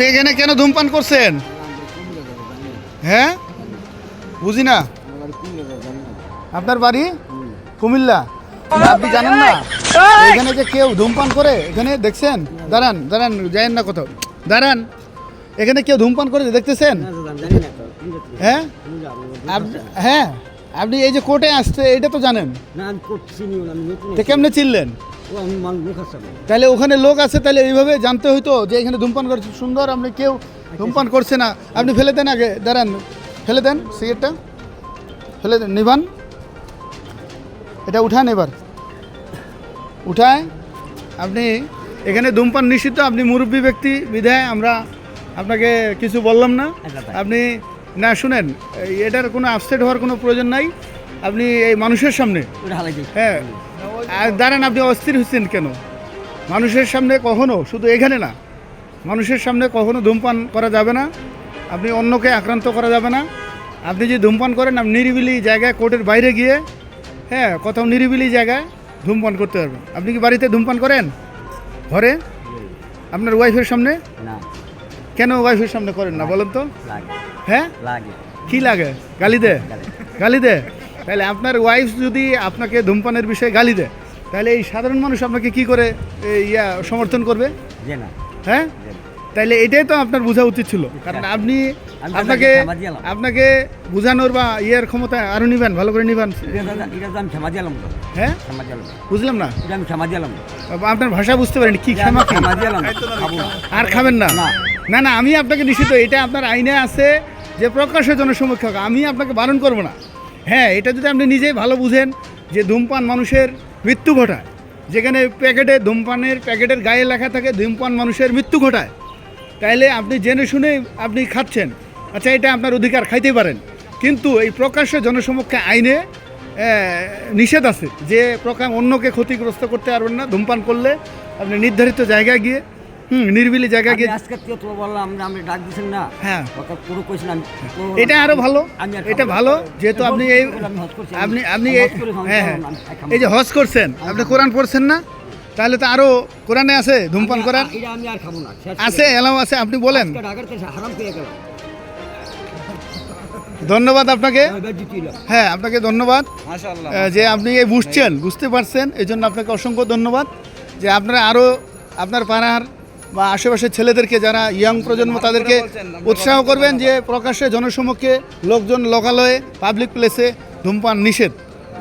আপনি এখানে কেন ধূমপান করছেন? হ্যাঁ? বুঝি না। আপনার বাড়ি? কুমিল্লা। আপনি জানেন না? এখানে যে কেউ ধূমপান করে এখানে দেখছেন? দাঁড়ান দাঁড়ান যায়েন না কোথাও। দাঁড়ান। এখানে কেউ ধূমপান করে দেখতেছেন? হ্যাঁ? হ্যাঁ? আপনি এই যে কোর্টে আসছে এটা তো জানেন। কেমনে চিনলেন? তাহলে ওখানে লোক আছে তাহলে এইভাবে জানতে হইতো যে এখানে ধূমপান করছে। সুন্দর আপনি কেউ ধূমপান করছে না। আপনি ফেলে দেন আগে দাঁড়ান। ফেলে দেন সিগারেটটা। ফেলে দেন নিভান। এটা উঠান এবার। উঠায়। আপনি এখানে ধূমপান নিষিদ্ধ আপনি মুরব্বী ব্যক্তি বিধায় আমরা আপনাকে কিছু বললাম না। আপনি না শুনেন এটার কোনো আপসেট হওয়ার কোনো প্রয়োজন নাই। আপনি এই মানুষের সামনে। হ্যাঁ। দাঁড়ান আপনি অস্থির হচ্ছেন কেন? মানুষের সামনে কখনো শুধু এখানে না মানুষের সামনে কখনো ধূমপান করা যাবে না আপনি অন্যকে আক্রান্ত করা যাবে না। আপনি যদি ধূমপান করেন আপনি নিরিবিলি জায়গায় কোর্টের বাইরে গিয়ে হ্যাঁ কোথাও নিরিবিলি জায়গায় ধূমপান করতে পারবেন। আপনি কি বাড়িতে ধূমপান করেন? ঘরে? আপনার ওয়াইফের সামনে? না। কেন ওয়াইফের সামনে করেন না বলেন তো? হ্যাঁ? কি লাগে? গালি দে গালি দে তাহলে আপনার ওয়াইফ যদি আপনাকে ধূমপানের বিষয়ে গালি দেয় তাহলে এই সাধারণ মানুষ আপনাকে কি করে ইয়া সমর্থন করবে? না। হ্যাঁ। তাইলে এটাই তো আপনার বোঝা উচিত ছিল। কারণ আপনি আপনাকে আপনাকে বোঝানোর বা ইয়ের ক্ষমতা আরও নিবেন ভালো করে নিবেন। এটা তো- এটা তো আমি ক্ষমা দিলাম তো। হ্যাঁ? বুঝলাম না। এটা আমি ক্ষমা দিলাম আপনার ভাষা বুঝতে পারেন কি ক্ষমা? আর খাবেন না? না। না না আমি আপনাকে নিষিদ্ধ এটা আপনার আইনে আছে যে প্রকাশ্যে জনসমক্ষে হোক। আমি আপনাকে বারণ করব না। হ্যাঁ এটা যদি আপনি নিজেই ভালো বুঝেন যে ধূমপান মানুষের মৃত্যু ঘটায়। যেখানে প্যাকেটে ধূমপানের, প্যাকেটের গায়ে লেখা থাকে ধূমপান মানুষের মৃত্যু ঘটায়। তাইলে আপনি জেনে শুনে আপনি খাচ্ছেন। আচ্ছা এটা আপনার অধিকার খাইতে পারেন। কিন্তু এই প্রকাশ্য জনসমক্ষে আইনে নিষেধ আছে যে প্রকাশ অন্যকে ক্ষতিগ্রস্ত করতে পারবেন না। ধূমপান করলে আপনি নির্ধারিত জায়গায় গিয়ে হুম নিরিবিলি জায়গায় গিয়ে আজকে তো তো বললাম আমরা আপনি ডাক দিছেন না। হ্যাঁ। পুরো কইছেন আমি পুরো- এটা আরও ভালো। এটা ভালো যেহেতু আপনি এই আপনি আপনি হ্যাঁ হ্যাঁ। এই যে হজ করছেন আপনি কোরআন পড়ছেন না? তাহলে তো আরও কোরআনে আছে ধূমপান করার? আমি আর খাব না আছে এলাও আছে আপনি বলেন। হারাম পেয়ে গেলাম। ধন্যবাদ আপনাকে। হ্যাঁ আপনাকে ধন্যবাদ। যে আপনি এই বুঝছেন বুঝতে পারছেন এই জন্য আপনাকে অসংখ্য ধন্যবাদ। যে আপনারা আরও আপনার পাড়ার বা আশেপাশের ছেলেদেরকে যারা ইয়াং প্রজন্ম তাদেরকে উৎসাহ করবেন যে প্রকাশ্যে জনসমক্ষে লোকজন লোকালয়ে পাবলিক প্লেসে ধূমপান নিষেধ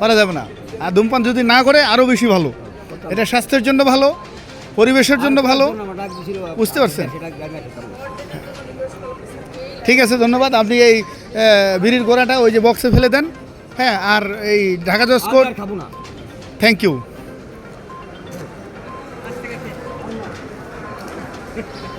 করা যাবে না। আর ধূমপান যদি না করে আরও বেশি ভালো। এটা স্বাস্থ্যের জন্য ভালো পরিবেশের জন্য ভালো। বুঝতে পারছেন? ঠিক আছে ধন্যবাদ। আপনি এই বিড়ির গোড়াটা ওই যে বক্সে ফেলে দেন। হ্যাঁ আর এই ঢাকা জজ কোর্ট না। Thank you Ha ha ha.